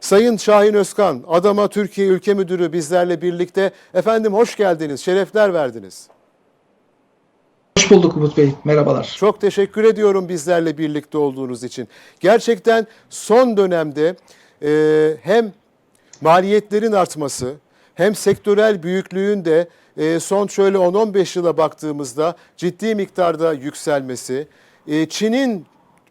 Sayın Şahin Özkan, Adama Türkiye Ülke Müdürü bizlerle birlikte. Efendim hoş geldiniz, şerefler verdiniz. Hoş bulduk Umut Bey. Merhabalar. Çok teşekkür ediyorum bizlerle birlikte olduğunuz için. Gerçekten son dönemde e, hem maliyetlerin artması hem sektörel büyüklüğün de e, son şöyle 10-15 yıla baktığımızda ciddi miktarda yükselmesi, e, Çin'in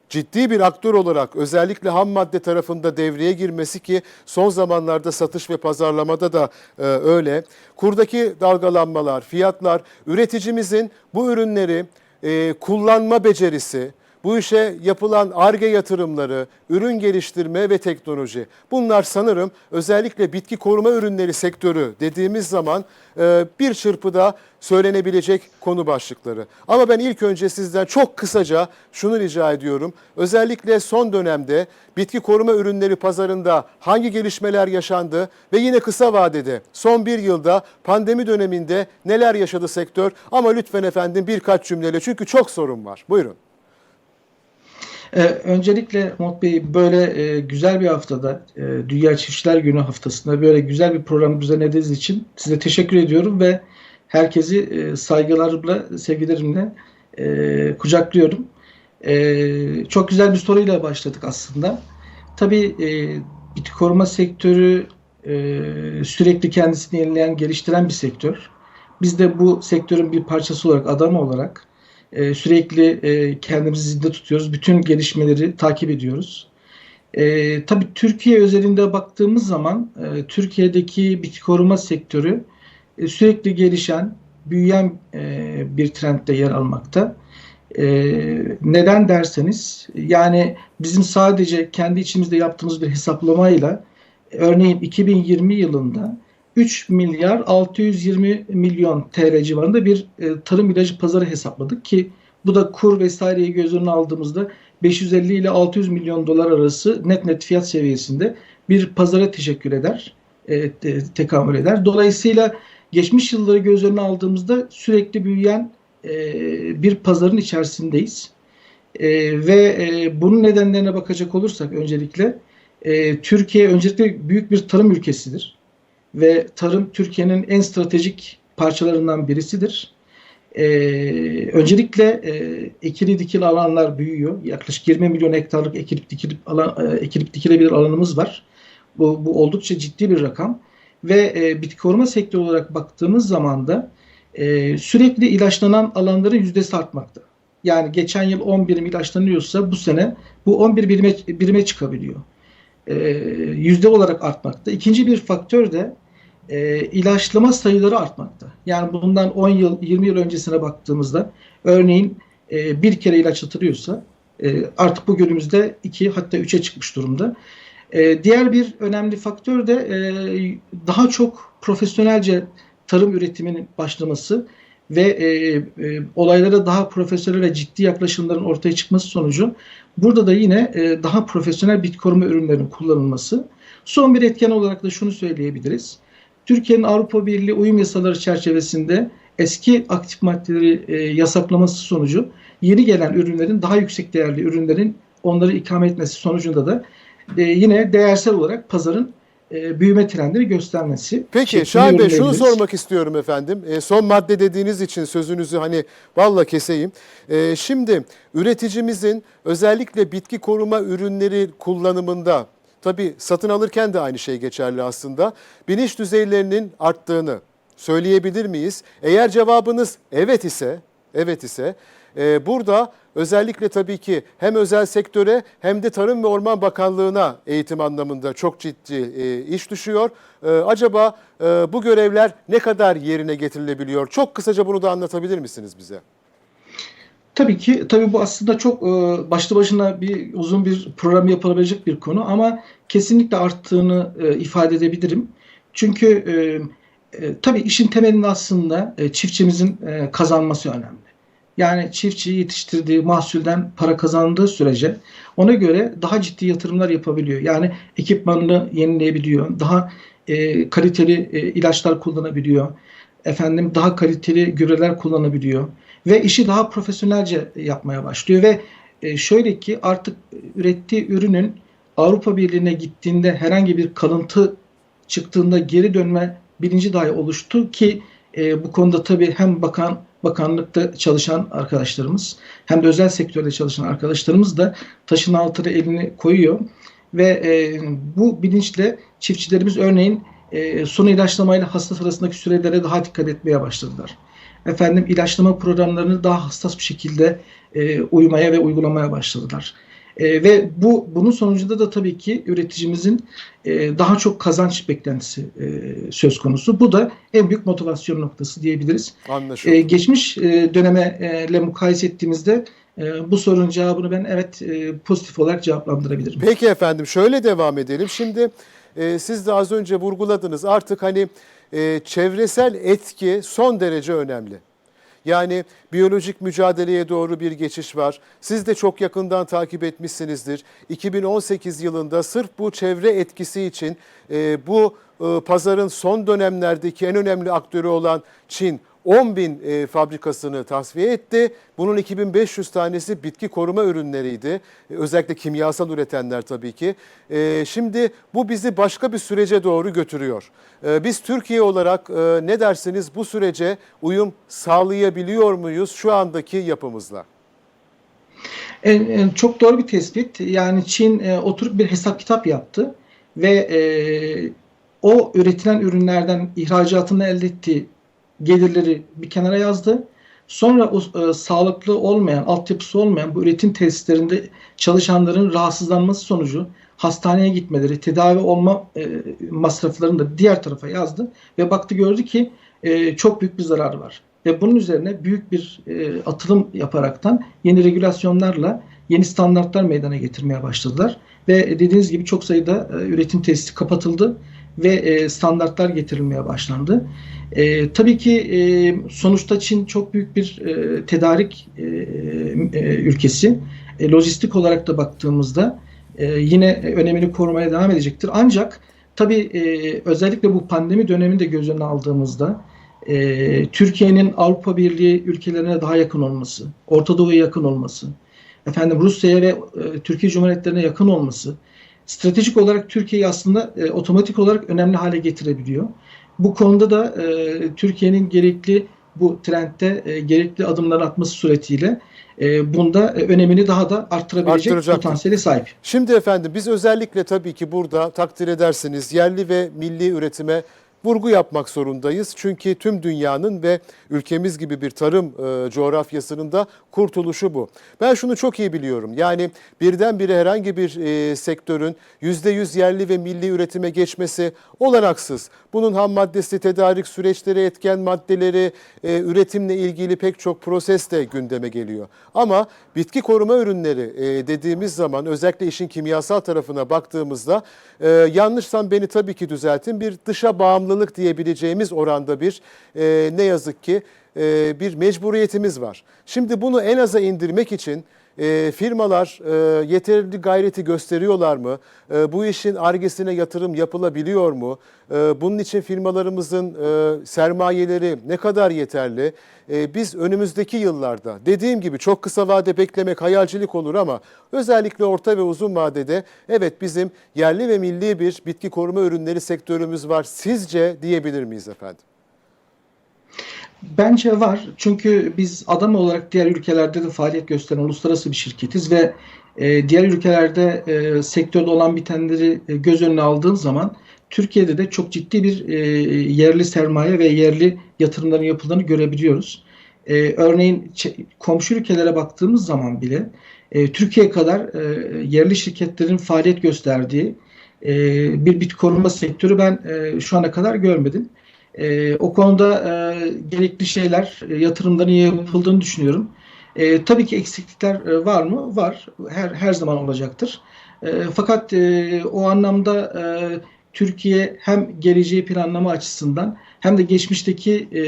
ciddi bir aktör olarak özellikle ham madde tarafında devreye girmesi ki son zamanlarda satış ve pazarlamada da e, öyle. Kurdaki dalgalanmalar, fiyatlar, üreticimizin bu ürünleri e, kullanma becerisi, bu işe yapılan ARGE yatırımları, ürün geliştirme ve teknoloji. Bunlar sanırım özellikle bitki koruma ürünleri sektörü dediğimiz zaman e, bir çırpıda söylenebilecek konu başlıkları. Ama ben ilk önce sizden çok kısaca şunu rica ediyorum. Özellikle son dönemde bitki koruma ürünleri pazarında hangi gelişmeler yaşandı ve yine kısa vadede son bir yılda pandemi döneminde neler yaşadı sektör? Ama lütfen efendim birkaç cümleyle çünkü çok sorun var. Buyurun. Ee, öncelikle Umut Bey böyle e, güzel bir haftada, e, Dünya Çiftçiler Günü haftasında böyle güzel bir program düzenlediğiniz için size teşekkür ediyorum ve herkesi e, saygılarımla, sevgilerimle e, kucaklıyorum. E, çok güzel bir soruyla başladık aslında. Tabii e, bitki koruma sektörü e, sürekli kendisini yenileyen, geliştiren bir sektör. Biz de bu sektörün bir parçası olarak, adam olarak e, sürekli e, kendimizi zinde tutuyoruz. Bütün gelişmeleri takip ediyoruz. E, tabii Türkiye özelinde baktığımız zaman e, Türkiye'deki bitki koruma sektörü e, sürekli gelişen, büyüyen e, bir trendde yer almakta. E, neden derseniz yani bizim sadece kendi içimizde yaptığımız bir hesaplamayla örneğin 2020 yılında 3 milyar 620 milyon TL civarında bir e, tarım ilacı pazarı hesapladık ki bu da kur vesaireyi göz önüne aldığımızda 550 ile 600 milyon dolar arası net net fiyat seviyesinde bir pazara teşekkür eder, e, te, tekamül eder. Dolayısıyla geçmiş yılları göz önüne aldığımızda sürekli büyüyen e, bir pazarın içerisindeyiz. E, ve e, bunun nedenlerine bakacak olursak öncelikle e, Türkiye öncelikle büyük bir tarım ülkesidir ve tarım Türkiye'nin en stratejik parçalarından birisidir. Ee, öncelikle e, ekili dikili alanlar büyüyor. Yaklaşık 20 milyon hektarlık ekilip dikilip alan, e, ekilip dikilebilir alanımız var. Bu, bu oldukça ciddi bir rakam. Ve e, bitki koruma sektörü olarak baktığımız zaman da e, sürekli ilaçlanan alanların yüzdesi artmakta. Yani geçen yıl 10 birim ilaçlanıyorsa bu sene bu 11 birime, birime çıkabiliyor. E, yüzde olarak artmakta. İkinci bir faktör de e, ilaçlama sayıları artmakta. Yani bundan 10 yıl, 20 yıl öncesine baktığımızda örneğin e, bir kere ilaç atılıyorsa e, artık bu günümüzde 2 hatta 3'e çıkmış durumda. E, diğer bir önemli faktör de e, daha çok profesyonelce tarım üretiminin başlaması ve e, e, olaylara daha profesyonel ve ciddi yaklaşımların ortaya çıkması sonucu burada da yine e, daha profesyonel bitki koruma ürünlerinin kullanılması. Son bir etken olarak da şunu söyleyebiliriz. Türkiye'nin Avrupa Birliği uyum yasaları çerçevesinde eski aktif maddeleri e, yasaklaması sonucu yeni gelen ürünlerin daha yüksek değerli ürünlerin onları ikame etmesi sonucunda da e, yine değersel olarak pazarın e, büyüme trendini göstermesi. Peki Şahin Bey şunu sormak istiyorum efendim. E, son madde dediğiniz için sözünüzü hani valla keseyim. E, şimdi üreticimizin özellikle bitki koruma ürünleri kullanımında tabii satın alırken de aynı şey geçerli aslında. Bilinç düzeylerinin arttığını söyleyebilir miyiz? Eğer cevabınız evet ise, evet ise e, burada özellikle tabii ki hem özel sektöre hem de Tarım ve Orman Bakanlığı'na eğitim anlamında çok ciddi e, iş düşüyor. E, acaba e, bu görevler ne kadar yerine getirilebiliyor? Çok kısaca bunu da anlatabilir misiniz bize? Tabii ki tabii bu aslında çok e, başlı başına bir uzun bir program yapılabilecek bir konu ama kesinlikle arttığını e, ifade edebilirim. Çünkü e, e, tabii işin temelinde aslında e, çiftçimizin e, kazanması önemli. Yani çiftçi yetiştirdiği mahsulden para kazandığı sürece ona göre daha ciddi yatırımlar yapabiliyor. Yani ekipmanını yenileyebiliyor, daha e, kaliteli e, ilaçlar kullanabiliyor, efendim daha kaliteli gübreler kullanabiliyor ve işi daha profesyonelce yapmaya başlıyor ve e, şöyle ki artık ürettiği ürünün Avrupa Birliği'ne gittiğinde herhangi bir kalıntı çıktığında geri dönme bilinci dahi oluştu ki e, bu konuda tabii hem bakan bakanlıkta çalışan arkadaşlarımız hem de özel sektörde çalışan arkadaşlarımız da taşın altına elini koyuyor ve e, bu bilinçle çiftçilerimiz örneğin son ilaçlamayla hastat arasındaki sürelere daha dikkat etmeye başladılar. Efendim ilaçlama programlarını daha hassas bir şekilde e, uymaya ve uygulamaya başladılar. E, ve bu bunun sonucunda da tabii ki üreticimizin e, daha çok kazanç beklentisi e, söz konusu. Bu da en büyük motivasyon noktası diyebiliriz. Anlaşıldı. E, geçmiş e, dönemle mukayese ettiğimizde e, bu sorunun cevabını ben evet e, pozitif olarak cevaplandırabilirim. Peki efendim şöyle devam edelim. Şimdi e, siz de az önce vurguladınız artık hani e, çevresel etki son derece önemli. Yani biyolojik mücadeleye doğru bir geçiş var. Siz de çok yakından takip etmişsinizdir. 2018 yılında sırf bu çevre etkisi için e, bu e, pazarın son dönemlerdeki en önemli aktörü olan Çin 10 bin e, fabrikasını tasfiye etti. Bunun 2500 tanesi bitki koruma ürünleriydi. E, özellikle kimyasal üretenler tabii ki. E, şimdi bu bizi başka bir sürece doğru götürüyor. E, biz Türkiye olarak e, ne dersiniz bu sürece uyum sağlayabiliyor muyuz şu andaki yapımızla? Çok doğru bir tespit. Yani Çin e, oturup bir hesap kitap yaptı ve e, o üretilen ürünlerden ihracatını elde ettiği gelirleri bir kenara yazdı. Sonra o e, sağlıklı olmayan, altyapısı olmayan bu üretim tesislerinde çalışanların rahatsızlanması sonucu hastaneye gitmeleri, tedavi olma e, masraflarını da diğer tarafa yazdı ve baktı gördü ki e, çok büyük bir zarar var. Ve bunun üzerine büyük bir e, atılım yaparaktan yeni regülasyonlarla yeni standartlar meydana getirmeye başladılar. Ve dediğiniz gibi çok sayıda e, üretim tesisi kapatıldı ve e, standartlar getirilmeye başlandı. E, tabii ki e, sonuçta Çin çok büyük bir e, tedarik e, e, ülkesi. E, lojistik olarak da baktığımızda e, yine önemini korumaya devam edecektir. Ancak tabii e, özellikle bu pandemi döneminde göz önüne aldığımızda e, Türkiye'nin Avrupa Birliği ülkelerine daha yakın olması, Orta Doğu'ya yakın olması, efendim Rusya'ya ve e, Türkiye Cumhuriyetlerine yakın olması, stratejik olarak Türkiye'yi aslında e, otomatik olarak önemli hale getirebiliyor. Bu konuda da e, Türkiye'nin gerekli bu trendte e, gerekli adımlar atması suretiyle e, bunda e, önemini daha da arttırabilecek potansiyeli sahip. Şimdi efendim biz özellikle tabii ki burada takdir edersiniz yerli ve milli üretime vurgu yapmak zorundayız. Çünkü tüm dünyanın ve ülkemiz gibi bir tarım e, coğrafyasının da kurtuluşu bu. Ben şunu çok iyi biliyorum. Yani birdenbire herhangi bir e, sektörün %100 yerli ve milli üretime geçmesi olanaksız. Bunun ham maddesi, tedarik süreçleri, etken maddeleri, e, üretimle ilgili pek çok proses de gündeme geliyor. Ama bitki koruma ürünleri e, dediğimiz zaman özellikle işin kimyasal tarafına baktığımızda e, yanlışsam beni tabii ki düzeltin bir dışa bağımlılık diyebileceğimiz oranda bir e, ne yazık ki e, bir mecburiyetimiz var. Şimdi bunu en aza indirmek için e, firmalar e, yeterli gayreti gösteriyorlar mı? E, bu işin argesine yatırım yapılabiliyor mu? E, bunun için firmalarımızın e, sermayeleri ne kadar yeterli? E, biz önümüzdeki yıllarda dediğim gibi çok kısa vade beklemek hayalcilik olur ama özellikle orta ve uzun vadede evet bizim yerli ve milli bir bitki koruma ürünleri sektörümüz var. Sizce diyebilir miyiz efendim? Bence var. Çünkü biz adam olarak diğer ülkelerde de faaliyet gösteren uluslararası bir şirketiz ve e, diğer ülkelerde e, sektörde olan bitenleri e, göz önüne aldığın zaman Türkiye'de de çok ciddi bir e, yerli sermaye ve yerli yatırımların yapıldığını görebiliyoruz. E, örneğin komşu ülkelere baktığımız zaman bile e, Türkiye kadar e, yerli şirketlerin faaliyet gösterdiği e, bir bit koruma sektörü ben e, şu ana kadar görmedim. E, o konuda e, gerekli şeyler, e, yatırımların yapıldığını düşünüyorum. E, tabii ki eksiklikler e, var mı? Var. Her her zaman olacaktır. E, fakat e, o anlamda e, Türkiye hem geleceği planlama açısından hem de geçmişteki e,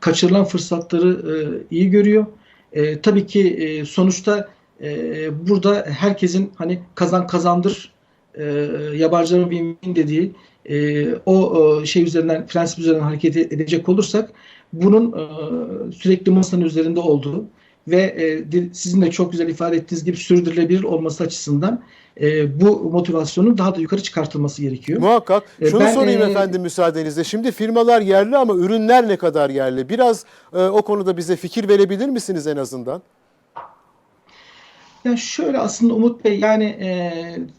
kaçırılan fırsatları e, iyi görüyor. E, tabii ki e, sonuçta e, burada herkesin hani kazan kazandır e, yabancıların win-win dediği e, o e, şey üzerinden prensip üzerinden hareket edecek olursak bunun e, sürekli masanın üzerinde olduğu ve e, sizin de çok güzel ifade ettiğiniz gibi sürdürülebilir olması açısından e, bu motivasyonun daha da yukarı çıkartılması gerekiyor. Muhakkak. E, Şunu ben, sorayım e, efendim müsaadenizle. Şimdi firmalar yerli ama ürünler ne kadar yerli? Biraz e, o konuda bize fikir verebilir misiniz en azından? Ya şöyle aslında Umut Bey yani e,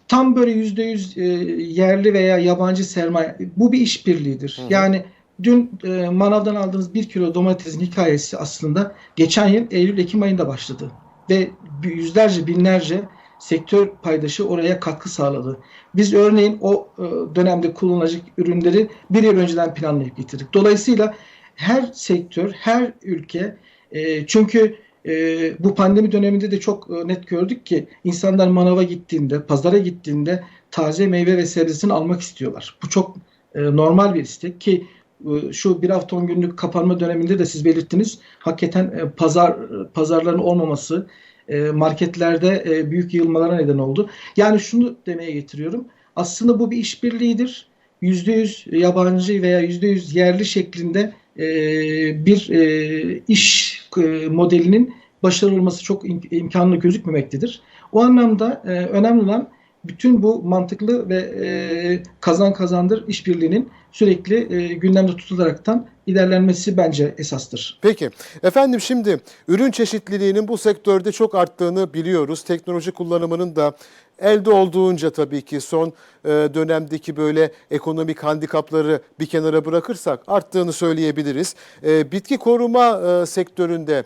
tam böyle yüzde yüz e, yerli veya yabancı sermaye bu bir işbirliğidir. Hı hı. Yani dün e, manavdan aldığınız bir kilo domatesin hikayesi aslında geçen yıl Eylül-Ekim ayında başladı. Ve yüzlerce binlerce sektör paydaşı oraya katkı sağladı. Biz örneğin o e, dönemde kullanılacak ürünleri bir yıl önceden planlayıp getirdik. Dolayısıyla her sektör, her ülke e, çünkü e, bu pandemi döneminde de çok e, net gördük ki insanlar manava gittiğinde, pazara gittiğinde taze meyve ve sebzesini almak istiyorlar. Bu çok e, normal bir istek ki e, şu bir hafta on günlük kapanma döneminde de siz belirttiniz. Hakikaten e, pazar pazarların olmaması e, marketlerde e, büyük yığılmalara neden oldu. Yani şunu demeye getiriyorum. Aslında bu bir işbirliğidir. %100 yabancı veya %100 yerli şeklinde e, bir e, iş e, modelinin başarılı olması çok im- imkanlı gözükmemektedir. O anlamda önemli olan bütün bu mantıklı ve kazan kazandır işbirliğinin sürekli gündemde tutularaktan ilerlenmesi bence esastır. Peki. Efendim şimdi ürün çeşitliliğinin bu sektörde çok arttığını biliyoruz. Teknoloji kullanımının da elde olduğunca tabii ki son e, dönemdeki böyle ekonomik handikapları bir kenara bırakırsak arttığını söyleyebiliriz. E, bitki koruma e, sektöründe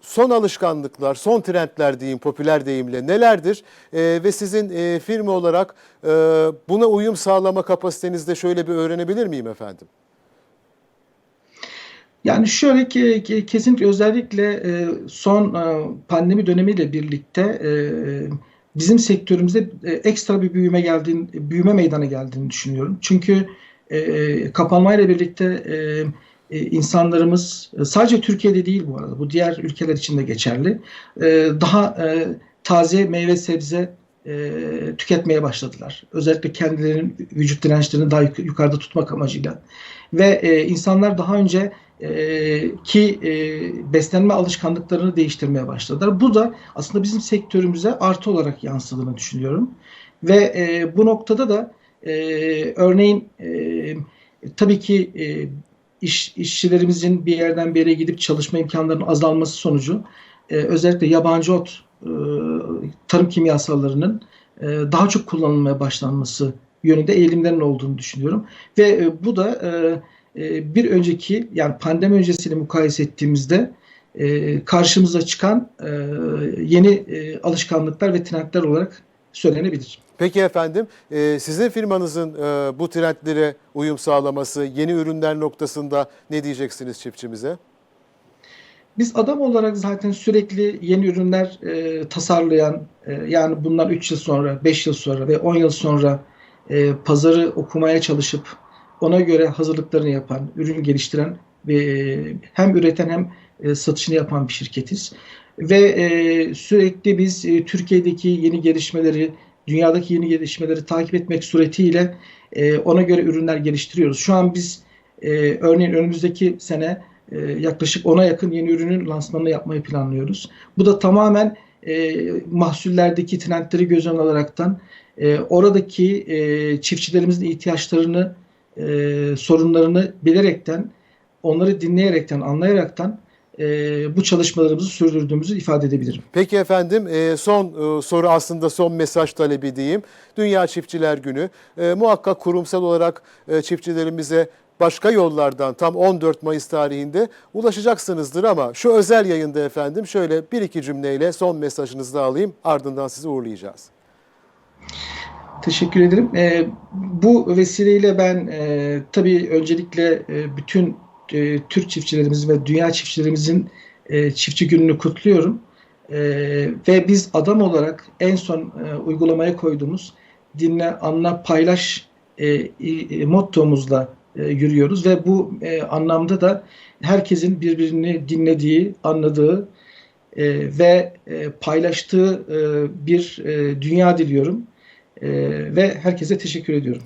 son alışkanlıklar, son trendler diyeyim popüler deyimle nelerdir? Ve sizin firma olarak buna uyum sağlama kapasitenizde şöyle bir öğrenebilir miyim efendim? Yani şöyle ki, kesinlikle özellikle son pandemi dönemiyle birlikte bizim sektörümüzde e, ekstra bir büyüme geldiğini, büyüme meydana geldiğini düşünüyorum. Çünkü e, kapanmayla birlikte e, e, insanlarımız sadece Türkiye'de değil bu arada bu diğer ülkeler için de geçerli. Daha taze meyve sebze tüketmeye başladılar. Özellikle kendilerinin vücut dirençlerini daha yuk- yukarıda tutmak amacıyla. Ve insanlar daha önce e, ki e, beslenme alışkanlıklarını değiştirmeye başladılar. Bu da aslında bizim sektörümüze artı olarak yansıdığını düşünüyorum. Ve e, bu noktada da e, örneğin tabii ki iş, işçilerimizin bir yerden bir yere gidip çalışma imkanlarının azalması sonucu özellikle yabancı ot tarım kimyasallarının daha çok kullanılmaya başlanması yönünde eğilimlerin olduğunu düşünüyorum. Ve bu da e, e, bir önceki yani pandemi öncesiyle mukayese ettiğimizde e, karşımıza çıkan e, yeni e, alışkanlıklar ve trendler olarak söylenebilir. Peki efendim, e, sizin firmanızın e, bu trendlere uyum sağlaması, yeni ürünler noktasında ne diyeceksiniz çiftçimize? Biz adam olarak zaten sürekli yeni ürünler e, tasarlayan, e, yani bunlar 3 yıl sonra, 5 yıl sonra ve 10 yıl sonra e, pazarı okumaya çalışıp ona göre hazırlıklarını yapan, ürün geliştiren ve e, hem üreten hem e, satışını yapan bir şirketiz. Ve e, sürekli biz Türkiye'deki yeni gelişmeleri, dünyadaki yeni gelişmeleri takip etmek suretiyle ona göre ürünler geliştiriyoruz. Şu an biz örneğin önümüzdeki sene yaklaşık 10'a yakın yeni ürünün lansmanını yapmayı planlıyoruz. Bu da tamamen e, mahsullerdeki trendleri göz alaraktan e, oradaki e, çiftçilerimizin ihtiyaçlarını, e, sorunlarını bilerekten, onları dinleyerekten, anlayaraktan e, bu çalışmalarımızı sürdürdüğümüzü ifade edebilirim. Peki efendim, e, son e, soru aslında son mesaj talebi diyeyim. Dünya Çiftçiler Günü. E, muhakkak kurumsal olarak e, çiftçilerimize başka yollardan tam 14 Mayıs tarihinde ulaşacaksınızdır ama şu özel yayında efendim şöyle bir iki cümleyle son mesajınızı alayım ardından sizi uğurlayacağız. Teşekkür ederim. E, bu vesileyle ben e, tabii öncelikle e, bütün e, Türk çiftçilerimizin ve dünya çiftçilerimizin e, çiftçi gününü kutluyorum. E, ve biz adam olarak en son e, uygulamaya koyduğumuz dinle, anla, paylaş e, e, mottomuzla e, yürüyoruz ve bu e, anlamda da herkesin birbirini dinlediği, anladığı e, ve e, paylaştığı e, bir e, dünya diliyorum. E, ve herkese teşekkür ediyorum.